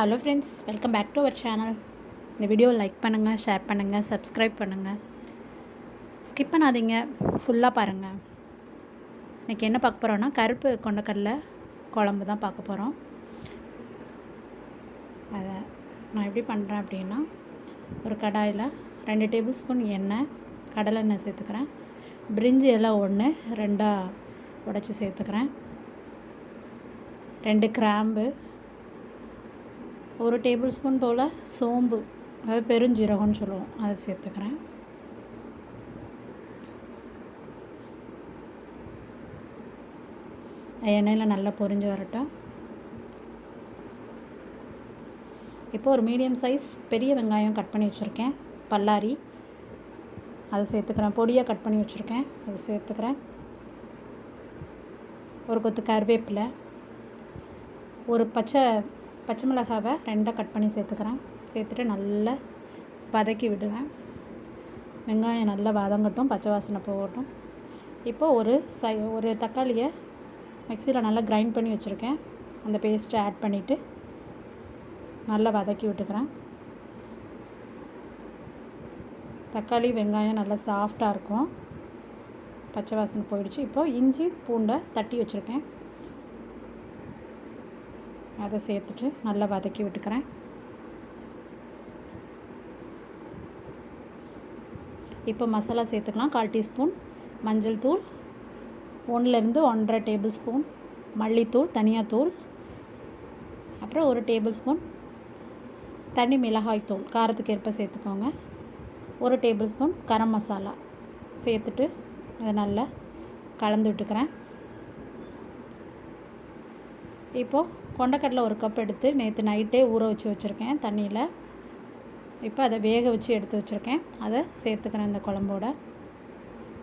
Hello friends welcome back to our channel. இந்த video like பண்ணுங்கள் share பண்ணுங்கள் subscribe பண்ணுங்கள் ஸ்கிப் பண்ணாதீங்க ஃபுல்லாக பாருங்கள் இன்றைக்கி என்ன பார்க்க போகிறோன்னா கருப்பு கொண்டக்கடலை குழம்பு தான் பார்க்க போகிறோம் அதை நான் எப்படி பண்ணுறேன் அப்படின்னா ஒரு கடாயில் ரெண்டு டேபிள் ஸ்பூன் எண்ணெய் கடலை எண்ணெய் சேர்த்துக்கிறேன். பிரிஞ்சி எல்லாம் ஒன்று ரெண்டாக உடச்சி சேர்த்துக்கிறேன். ரெண்டு கிராம்பு ஒரு டேபிள் ஸ்பூன் போல் சோம்பு அதாவது பெருஞ்சீரகம்னு சொல்லுவோம். அதை சேர்த்துக்கிறேன். எண்ணெயில் நல்லா பொரிஞ்சு வரட்டும். இப்போ ஒரு மீடியம் சைஸ் பெரிய வெங்காயம் கட் பண்ணி வச்சுருக்கேன். பல்லாரி. அதை சேர்த்துக்கிறேன். பொடியாக கட் பண்ணி வச்சுருக்கேன். அதை சேர்த்துக்கிறேன். ஒரு கொத்து கருவேப்பிலை. ஒரு பச்சை பச்சை மிளகாவை ரெண்டாக கட் பண்ணி சேர்த்துக்கிறேன். சேர்த்துட்டு நல்லா வதக்கி விடுவேன். வெங்காயம் நல்லா வதங்கட்டும் பச்சை வாசனை போகட்டும். இப்போது ஒரு சை ஒரு தக்காளியை மிக்சியில் நல்லா கிரைண்ட் பண்ணி வச்சுருக்கேன். அந்த பேஸ்ட்டை ஆட் பண்ணிவிட்டு நல்லா வதக்கி விட்டுக்கிறேன். தக்காளி வெங்காயம் நல்லா சாஃப்டாக இருக்கும். பச்சை வாசனை போயிடுச்சு. இப்போது இஞ்சி பூண்டை தட்டி வச்சுருக்கேன். அதை சேர்த்துட்டு நல்லா வதக்கி விட்டுக்கிறேன். இப்போ மசாலா சேர்த்துக்கலாம். கால் டீஸ்பூன் மஞ்சள் தூள் ஒன்றுலேருந்து ஒன்றரை டேபிள் ஸ்பூன் மல்லித்தூள் தனியாத்தூள் அப்புறம் ஒரு டேபிள் ஸ்பூன் தனி மிளகாய் தூள் காரத்துக்கு ஏற்ப சேர்த்துக்கோங்க. ஒரு டேபிள் ஸ்பூன் கரம் மசாலா சேர்த்துட்டு அதை நல்லா கலந்து விட்டுக்கிறேன். இப்போது கொண்டக்கடலை ஒரு கப் எடுத்து நேற்று நைட்டே ஊற வச்சு வச்சுருக்கேன் தண்ணியில். இப்போ அதை வேக வச்சு எடுத்து வச்சுருக்கேன். அதை சேர்த்துக்கிறேன் இந்த குழம்போட.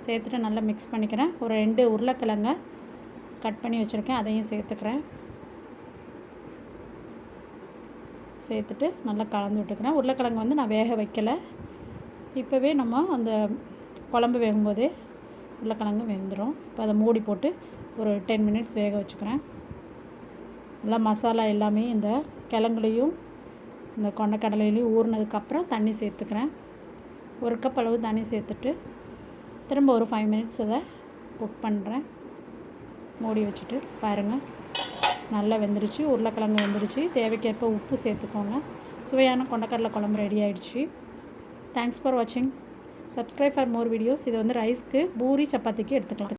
சேர்த்துட்டு நல்லா மிக்ஸ் பண்ணிக்கிறேன். ஒரு ரெண்டு உருளைக்கிழங்க கட் பண்ணி வச்சுருக்கேன். அதையும் சேர்த்துக்கிறேன். சேர்த்துட்டு நல்லா கலந்து விட்டுக்கிறேன். உருளைக்கிழங்கு வந்து நான் வேக வைக்கலை. இப்போவே நம்ம அந்த குழம்பு வேகும்போதே உருளைக்கிழங்கு வெந்துடும் இப்போ அதை மூடி போட்டு ஒரு டென் மினிட்ஸ் வேக வச்சுக்கிறேன். நல்லா மசாலா எல்லாமே இந்த கிழங்குலையும் இந்த கொண்டக்கடலையிலையும் ஊறினதுக்கப்புறம் தண்ணி சேர்த்துக்கிறேன். ஒரு கப் அளவு தண்ணி சேர்த்துட்டு திரும்ப ஒரு ஃபைவ் மினிட்ஸ் அதை குக் பண்ணுறேன் மூடி வச்சுட்டு பாருங்கள் நல்லா வெந்துருச்சு. உருளைக்கிழங்கு வெந்துருச்சு. தேவைக்கேற்ப உப்பு சேர்த்துக்கோங்க. சுவையான கொண்டக்கடலை குழம்பு ரெடி ஆகிடுச்சு தேங்க்ஸ் ஃபார் வாட்சிங் சப்ஸ்கிரைப் ஃபார் மோர் வீடியோஸ் இது வந்து ரைஸ்க்கு பூரி சப்பாத்திக்கு எடுத்துக்கலாம்.